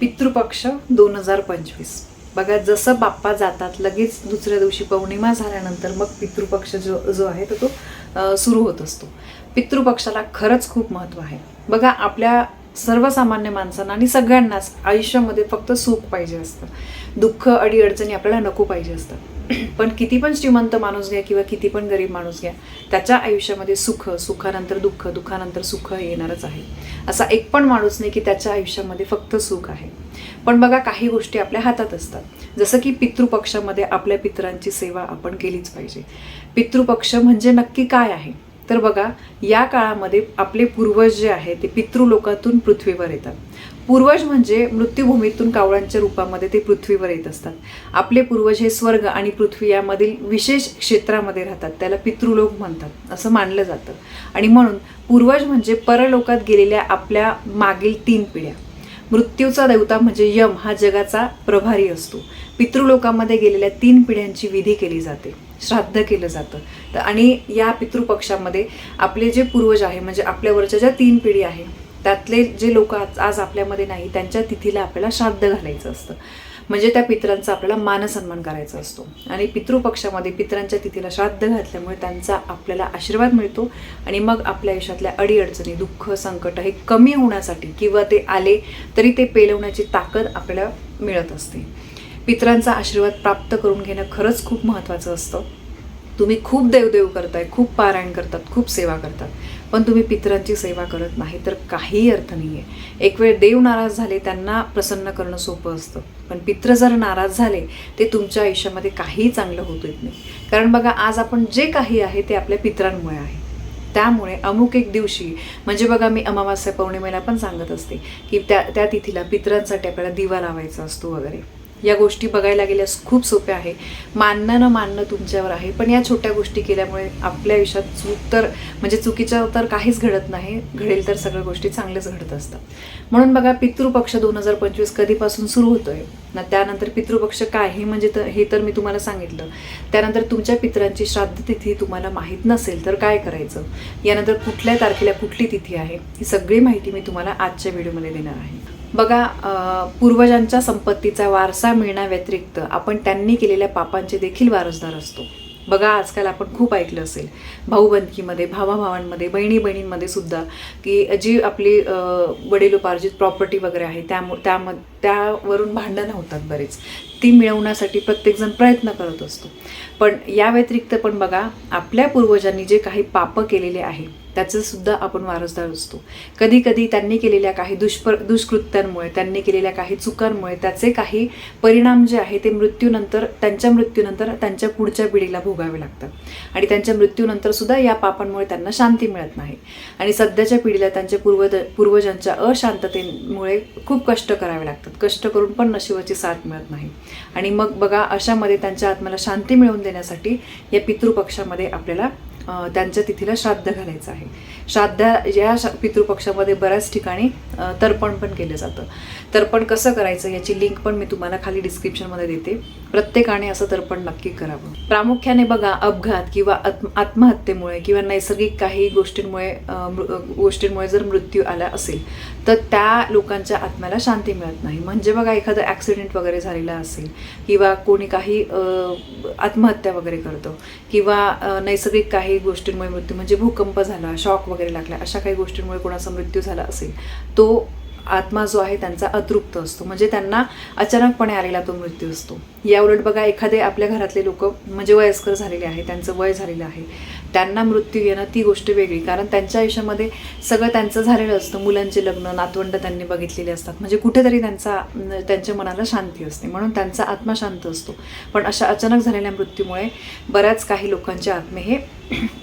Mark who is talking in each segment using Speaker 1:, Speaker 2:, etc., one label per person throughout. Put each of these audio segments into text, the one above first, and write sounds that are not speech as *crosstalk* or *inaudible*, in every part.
Speaker 1: पितृपक्ष दोन हजार पंचवीस. बघा जसं बाप्पा जातात लगेच दुसऱ्या दिवशी पौर्णिमा झाल्यानंतर मग पितृपक्ष जो जो आहे तर तो सुरू होत असतो. पितृपक्षाला खरंच खूप महत्त्व आहे. बघा आपल्या सर्वसामान्य माणसांना आणि सगळ्यांनाच आयुष्यामध्ये फक्त सुख पाहिजे असतं. दुःख अडीअडचणी आपल्याला नको पाहिजे असतं पण किती पण श्रीमंत माणूस घ्या किंवा किती पण गरीब माणूस घ्या त्याच्या आयुष्यामध्ये सुख सुखानंतर दुःख दुःखानंतर सुख येणारच आहे. असा एक पण माणूस नाही की त्याच्या आयुष्यामध्ये फक्त सुख आहे. पण बघा काही गोष्टी आपल्या हातात असतात. जसं की पितृपक्षामध्ये आपल्या पितरांची सेवा आपण केलीच पाहिजे. पितृपक्ष म्हणजे नक्की काय आहे? तर बघा या काळामध्ये आपले पूर्वज जे आहे ते पितृलोकातून पृथ्वीवर येतात. पूर्वज म्हणजे मृत्यूभूमीतून कावळांच्या रूपामध्ये ते पृथ्वीवर येत असतात. आपले पूर्वज हे स्वर्ग आणि पृथ्वी यामधील विशेष क्षेत्रामध्ये राहतात. त्याला पितृलोक म्हणतात असं मानलं जातं. आणि म्हणून पूर्वज म्हणजे परलोकात गेलेल्या आपल्या मागील तीन पिढ्या. मृत्यूचा देवता म्हणजे यम हा जगाचा प्रभारी असतो. पितृलोकामध्ये गेलेल्या तीन पिढ्यांची विधी केली जाते. श्राद्ध केलं जातं. तर आणि या पितृपक्षामध्ये आपले जे पूर्वज आहे म्हणजे आपल्यावरच्या ज्या तीन पिढी आहे त्यातले जे लोक आज आज आपल्यामध्ये नाही त्यांच्या तिथीला आपल्याला श्राद्ध घालायचं असतं. म्हणजे त्या पित्रांचा आपल्याला मानसन्मान करायचा असतो. आणि पितृपक्षामध्ये पित्रांच्या तिथीला श्राद्ध घातल्यामुळे त्यांचा आपल्याला आशीर्वाद मिळतो आणि मग आपल्या आयुष्यातल्या अडीअडचणी दुःख संकट हे कमी होण्यासाठी किंवा ते आले तरी ते पेलवण्याची ताकद आपल्याला मिळत असते. पितरांचा आशीर्वाद प्राप्त करून घेणं खरंच खूप महत्त्वाचं असतं. तुम्ही खूप देवदेव करताय खूप पारायण करतात खूप सेवा करतात. पण तुम्ही पितरांची सेवा करत नाही तर काहीही अर्थ नाही आहे एक वेळ देव नाराज झाले त्यांना प्रसन्न करणं सोपं असतं. पण पित्र जर नाराज झाले ते तुमच्या आयुष्यामध्ये काहीही चांगलं होत येत नाही. कारण बघा आज आपण जे काही आहे ते आपल्या पितरांमुळे आहे. त्यामुळे अमुक एक दिवशी म्हणजे बघा मी अमावास्या पौर्णिमेला पण सांगत असते की त्या त्या तिथीला पित्रांसाठी आपल्याला दिवा लावायचा असतो वगैरे. या गोष्टी बघायला गेल्यास खूप सोप्या आहे. मानणं न मानणं तुमच्यावर आहे. पण या छोट्या गोष्टी केल्यामुळे आपल्या आयुष्यात चूक तर म्हणजे चुकीच्या तर काहीच घडत नाही. घडेल तर सगळ्या गोष्टी चांगल्याच घडत असतात. म्हणून बघा पितृपक्ष दोन हजार पंचवीस कधीपासून सुरू होतोय. ना त्यानंतर पितृपक्ष काय हे म्हणजे तर हे तर मी तुम्हाला सांगितलं. त्यानंतर तुमच्या पितरांची श्राद्ध तिथी तुम्हाला माहीत नसेल तर काय करायचं? यानंतर कुठल्या तारखेला कुठली तिथी आहे? ही सगळी माहिती मी तुम्हाला आजच्या व्हिडिओमध्ये देणार आहे. बघा पूर्वजांच्या संपत्तीचा वारसा मिळण्याव्यतिरिक्त आपण त्यांनी केलेल्या पापांचे देखील वारसदार असतो. बघा आजकाल आपण खूप ऐकलं असेल भाऊबंदकीमध्ये भावाभावांमध्ये बहिणी बहिणींमध्ये सुद्धा की जी आपली अं, वडिलोपार्जित प्रॉपर्टी वगैरे आहे त्यामु त्याम त्यावरून भांडणं होतात बरेच. ती मिळवण्यासाठी प्रत्येकजण प्रयत्न करत असतो. पण या व्यतिरिक्त पण बघा आपल्या पूर्वजांनी जे काही पापं केलेले आहे त्याचंसुद्धा आपण वारसदार असतो. कधी कधी त्यांनी केलेल्या काही दुष्पर दुष्कृत्यांमुळे त्यांनी केलेल्या काही चुकांमुळे त्याचे काही परिणाम जे आहे ते मृत्यूनंतर त्यांच्या मृत्यूनंतर त्यांच्या पुढच्या पिढीला भोगावे लागतात. आणि त्यांच्या मृत्यूनंतर सुद्धा या पापांमुळे त्यांना शांती मिळत नाही. आणि सध्याच्या पिढीला त्यांच्या पूर्वज पूर्वजांच्या अशांततेमुळे खूप कष्ट करावे लागतात. कष्ट करून पण नशिबाची साथ मिळत नाही. आणि मग बघा अशामध्ये त्यांच्या आत्म्याला शांती मिळवून देण्यासाठी या पितृपक्षामध्ये आपल्याला त्यांच्या तिथीला श्राद्ध घालायचं आहे. श्राद्धा या श- पितृपक्षामध्ये बऱ्याच ठिकाणी तर्पण पण केलं जातं. तर्पण कसं करायचं याची लिंक पण मी तुम्हाला खाली डिस्क्रिप्शनमध्ये देते. प्रत्येकाने असं तर्पण नक्की करावं. प्रामुख्याने बघा अपघात किंवा आत्म आत्महत्येमुळे किंवा नैसर्गिक काही गोष्टींमुळे मृ- गोष्टींमुळे जर मृत्यू आला असेल तर त्या लोकांच्या आत्म्याला शांती मिळत नाही. म्हणजे बघा एखादं ॲक्सिडेंट वगैरे झालेला असेल किंवा कोणी काही आत्महत्या वगैरे करतं किंवा नैसर्गिक काही गोष्टींमुळे मृत्यू म्हणजे भूकंप झाला शॉक वगैरे वगैरे लागला अशा काही गोष्टींमुळे कोणाचा मृत्यू झाला असेल तो आत्मा जो आहे त्यांचा अतृप्त असतो. म्हणजे त्यांना अचानकपणे आलेला तो मृत्यू असतो. या उलट बघा एखादे आपल्या घरातले लोक म्हणजे वयस्कर झालेले आहे त्यांचं वय झालेलं आहे त्यांना मृत्यू येणं ती गोष्ट वेगळी. कारण त्यांच्या आयुष्यामध्ये सगळं त्यांचं झालेलं असतं. मुलांचे लग्न नातवंड त्यांनी बघितलेले असतात. म्हणजे कुठेतरी त्यांचा त्यांच्या मनाला शांती असते. म्हणून त्यांचा आत्मा शांत असतो. पण अशा अचानक झालेल्या मृत्यूमुळे बऱ्याच काही लोकांचे आत्मे हे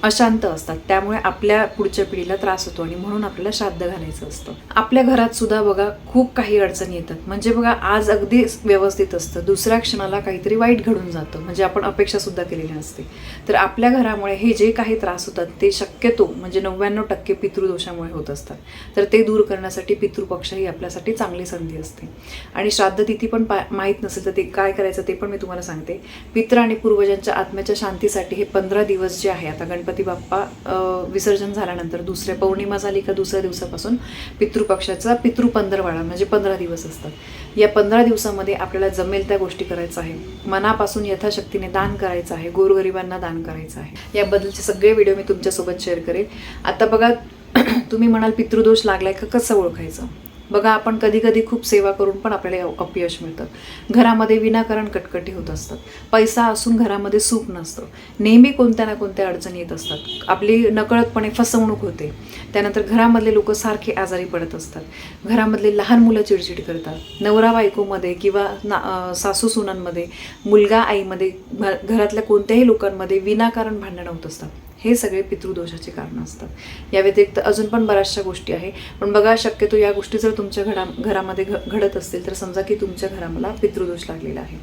Speaker 1: अशांत असतात. त्यामुळे आपल्या पुढच्या पिढीला त्रास होतो आणि म्हणून आपल्याला श्राद्ध घालायचं असतं. आपल्या घरात सुद्धा बघा खूप काही अडचणी येतात. म्हणजे बघा आज अगदी व्यवस्थित असतं. दुसऱ्या क्षणाला काहीतरी वाईट घडून जातं. म्हणजे आपण अपेक्षा सुद्धा केलेली असते तर आपल्या घरामुळे हे जे काही त्रास होतात ते शक्यतो म्हणजे नव्याण्णव टक्के पितृदोषामुळे होत असतात. तर ते दूर करण्यासाठी पितृपक्ष ही आपल्यासाठी चांगली संधी असते. आणि श्राद्ध तिथी पण पा माहीत नसेल तर ते काय करायचं ते पण मी तुम्हाला सांगते. पित्र आणि पूर्वजांच्या आत्म्याच्या शांतीसाठी हे पंधरा दिवस जे आहे आता गणपती बाप्पा विसर्जन झाल्यानंतर दुसऱ्या पौर्णिमा झाली का दुसऱ्या दिवसापासून पितृपक्षाचा पितृ पंधरवाडा म्हणजे पंधरा दिवस असतात. या पंधरा दिवसामध्ये आपल्याला जमेल त्या गोष्टी करायचं आहे. मनापासून यथाशक्तीने दान करायचं आहे. गोरगरिबांना दान करायचं आहे. याबद्दलचे सगळे व्हिडिओ मी तुमच्यासोबत शेअर करेन. आता बघा *clears throat* तुम्ही म्हणाल पितृदोष लागलाय का कसं ओळखायचं? बघा आपण कधी कधी खूप सेवा करून पण आपल्याला अपयश मिळतं. घरामध्ये विनाकारण कटकटी होत असतात. पैसा असून घरामध्ये सुख नसतं. नेहमी कोणत्या ना कोणत्या अडचणी येत असतात. आपली नकळतपणे फसवणूक होते. त्यानंतर घरामधले लोक सारखे आजारी पडत असतात. घरामधले लहान मुलं चिडचिड करतात. नवरा बायकोमध्ये किंवा ना सासू सुनांमध्ये मुलगा आईमध्ये घरातल्या कोणत्याही लोकांमध्ये विनाकारण भांडणं होत असतात. हे सगळे पितृदोषाचे कारण असतात. या व्यतिरिक्त अजून पण बऱ्याचशा गोष्टी आहे. पण बघा शक्यतो या गोष्टी जर तुमच्या घरा घरामध्ये घ घडत असतील तर समजा की तुमच्या घराला पितृदोष लागलेला आहे.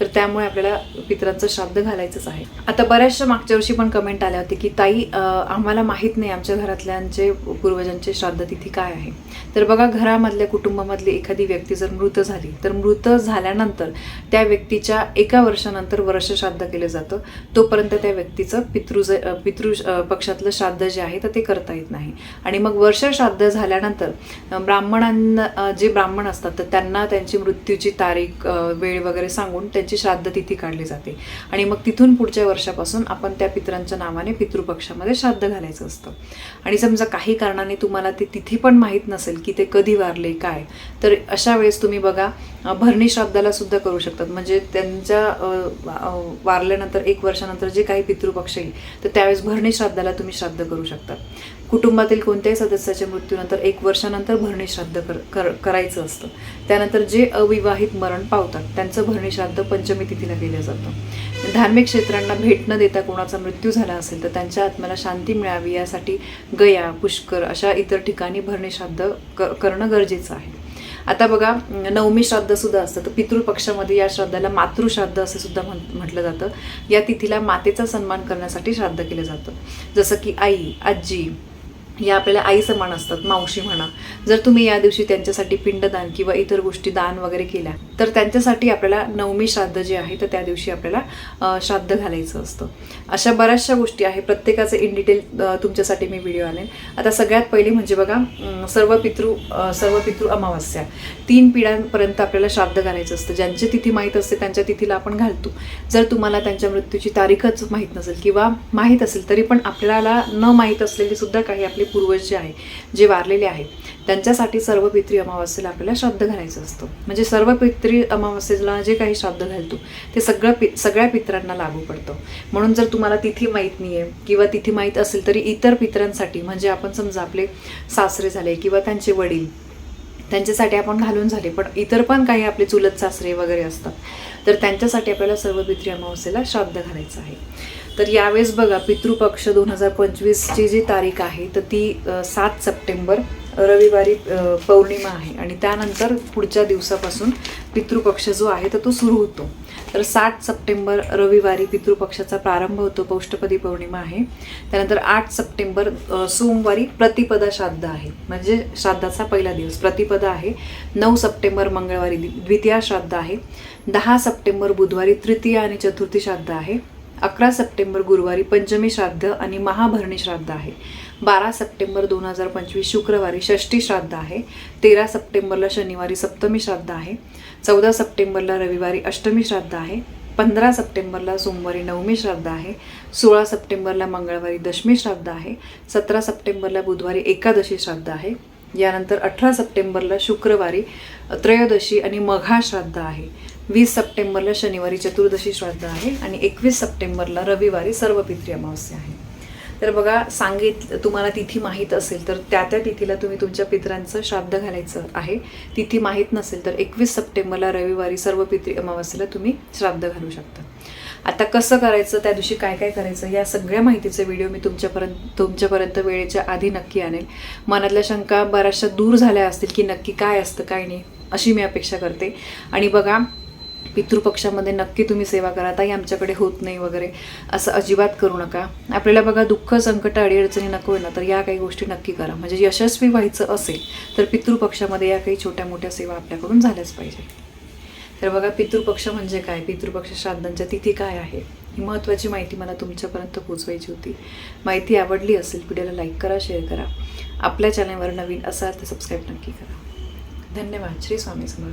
Speaker 1: तर त्यामुळे आपल्याला पितरांचं श्राद्ध घालायचंच आहे. आता बऱ्याचशा मागच्या वर्षी पण कमेंट आल्या होती की ताई आम्हाला माहीत नाही आमच्या घरातल्यांचे पूर्वजांचे श्राद्ध तिथी काय आहे. तर बघा घरामधल्या कुटुंबामधली एखादी व्यक्ती जर मृत झाली तर मृत झाल्यानंतर त्या व्यक्तीच्या एका वर्षानंतर वर्ष श्राद्ध केलं जातं. तोपर्यंत त्या व्यक्तीचं पितृज पितृ पक्षातलं श्राद्ध जे आहे तर ते करता येत नाही. आणि मग वर्ष श्राद्ध झाल्यानंतर ब्राह्मणांना जे ब्राह्मण असतात तर त्यांना त्यांची मृत्यूची तारीख वेळ वगैरे सांगून त्यांची श्राद्ध तिथी काढली जाते. आणि मग तिथून पुढच्या वर्षापासून आपण त्या पितरांच्या नावाने पितृपक्षामध्ये श्राद्ध घालायचं असतं. आणि समजा काही कारणाने तुम्हाला ती तिथी पण माहीत नसेल की ते कधी वारले काय तर अशा वेळेस तुम्ही बघा भरणी श्राद्धाला सुद्धा करू शकतात. म्हणजे त्यांच्या वारल्यानंतर एक वर्षानंतर जे काही पितृपक्ष येईल तर त्यावेळेस भरणी श्राद्धाला तुम्ही श्राद्ध करू शकता कुटुंबातील कोणत्याही सदस्याच्या मृत्यूनंतर एक वर्षानंतर भरणी श्राद्ध कर, कर करायचं असतं. त्यानंतर जे अविवाहित मरण पावतात त्यांचं भरणी श्राद्ध पंचमी तिथीला केलं जातं. धार्मिक क्षेत्रांना भेट न देता कोणाचा मृत्यू झाला असेल तर त्यांच्या आत्म्याला शांती मिळावी यासाठी गया पुष्कर अशा इतर ठिकाणी भरणे श्राद्ध क करणं गरजेचं आहे. आता बघा नवमी श्राद्ध सुद्धा असतं. तर पितृपक्षामध्ये या श्राद्धाला मातृश्राद्ध असं सुद्धा म्हण म्हटलं जातं. या तिथीला मातेचा सन्मान करण्यासाठी श्राद्ध केलं जातं. जसं की आई आजी या आपल्याला आई समान असतात मावशी म्हणा. जर तुम्ही या दिवशी त्यांच्यासाठी पिंडदान किंवा इतर गोष्टी दान वगैरे केल्या तर त्यांच्यासाठी आपल्याला नवमी श्राद्ध जे आहे तर त्या दिवशी आपल्याला श्राद्ध घालायचं असतं. अशा बऱ्याचशा गोष्टी आहे. प्रत्येकाचं इन डिटेल तुमच्यासाठी मी व्हिडिओ आणेन. आता सगळ्यात पहिली म्हणजे बघा सर्व पितृ सर्व पितृ अमावस्या. तीन पिढ्यांपर्यंत आपल्याला श्राद्ध घालायचं असतं. ज्यांची तिथी माहीत असते त्यांच्या तिथीला आपण घालतो. जर तुम्हाला त्यांच्या मृत्यूची तारीखच माहीत नसेल किंवा माहीत असेल तरी पण आपल्याला न माहीत असलेली सुद्धा काही आपली पूर्वज जे आहे जे वारलेले आहेत त्यांच्यासाठी सर्व पितृ अमावस्येला आपल्याला श्राद्ध घालायचं असतं. म्हणजे सर्व पितृ अमावस्येला जे काही श्राद्ध घालतो ते सगळं पि सगळ्या पितरांना लागू पडतं. म्हणून जर तुम्हाला तिथी माहीत नाही आहे किंवा तिथी माहीत असेल तरी इतर पितरांसाठी म्हणजे आपण समजा आपले सासरे झाले किंवा त्यांचे वडील त्यांच्यासाठी आपण घालून झाले पण इतर पण काही आपले चुलत सासरे वगैरे असतात तर त्यांच्यासाठी आपल्याला सर्व पितृ अमावस्येला श्राद्ध घालायचं आहे. तर यावेळेस बघा पितृपक्ष दोन हजार पंचवीसची जी तारीख आहे तर ती सात सप्टेंबर रविवारी पौर्णिमा आहे. आणि त्यानंतर पुढच्या दिवसापासून पितृपक्ष जो आहे तर तो सुरू होतो. तर सात सप्टेंबर रविवारी पितृपक्षाचा प्रारंभ होतो पौष्टपदी पौर्णिमा आहे. त्यानंतर आठ सप्टेंबर सोमवारी प्रतिपदा श्राद्ध आहे. म्हणजे श्राद्धाचा पहिला दिवस प्रतिपदा आहे. नऊ सप्टेंबर मंगळवारी द्वि- द्वितीया श्राद्ध आहे. दहा सप्टेंबर बुधवारी तृतीय आणि चतुर्थी श्राद्ध आहे. अकरा सप्टेंबर गुरुवारी पंचमी श्राद्ध आणि महाभरणी श्राद्ध आहे. बारा सप्टेंबर दोन हजार पंचवीस शुक्रवारी षष्ठी श्राद्ध आहे. तेरा सप्टेंबरला शनिवारी सप्तमी श्राद्ध आहे. चौदा सप्टेंबरला रविवारी अष्टमी श्राद्ध आहे. पंधरा सप्टेंबरला सोमवारी नवमी श्राद्ध आहे. सोळा सप्टेंबरला मंगळवारी दशमी श्राद्ध आहे. सतरा सप्टेंबरला बुधवारी एकादशी श्राद्ध आहे. यानंतर अठरा सप्टेंबरला शुक्रवारी त्रयोदशी आणि मघा श्राद्ध आहे. वीस सप्टेंबरला शनिवारी चतुर्दशी श्राद्ध आहे आणि एकवीस सप्टेंबरला रविवारी सर्व पितृ अमावस्या आहे. तर बघा सांगित तुम्हाला तिथी माहीत असेल तर त्या त्या तिथीला तुम्ही तुमच्या पितरांचं श्राद्ध घालायचं आहे. तिथी माहीत नसेल तर एकवीस सप्टेंबरला रविवारी सर्व पितृ अमावस्येला तुम्ही श्राद्ध घालू शकता. आता कसं करायचं त्या दिवशी काय काय करायचं या सगळ्या माहितीचे व्हिडिओ मी तुमच्यापर्यंत तुमच्यापर्यंत वेळेच्या आधी नक्की आणेल. मनातल्या शंका बऱ्याचशा दूर झाल्या असतील की नक्की काय असतं काय नाही अशी मी अपेक्षा करते. आणि बघा पितृपक्षामध्ये नक्की तुम्ही सेवा करा ताई आमच्याकडे होत नाही वगैरे. असं अजिबात करू नका. आपल्याला बघा दुःख संकट अडीअडचणी नको आहे ना तर या काही गोष्टी नक्की करा. म्हणजे यशस्वी व्हायचं असेल तर पितृपक्षामध्ये या काही छोट्या मोठ्या सेवा आपल्याकडून झाल्याच पाहिजे तर बघा पितृपक्ष म्हणजे काय? पितृपक्ष श्राद्धांच्या तिथी काय आहे? ही महत्त्वाची माहिती मला तुमच्यापर्यंत पोचवायची होती. माहिती आवडली असेल व्हिडिओला लाईक करा शेअर करा. आपल्या चॅनलवर नवीन असाल तर सबस्क्राईब नक्की करा. धन्यवाद. श्री स्वामी समर्थ.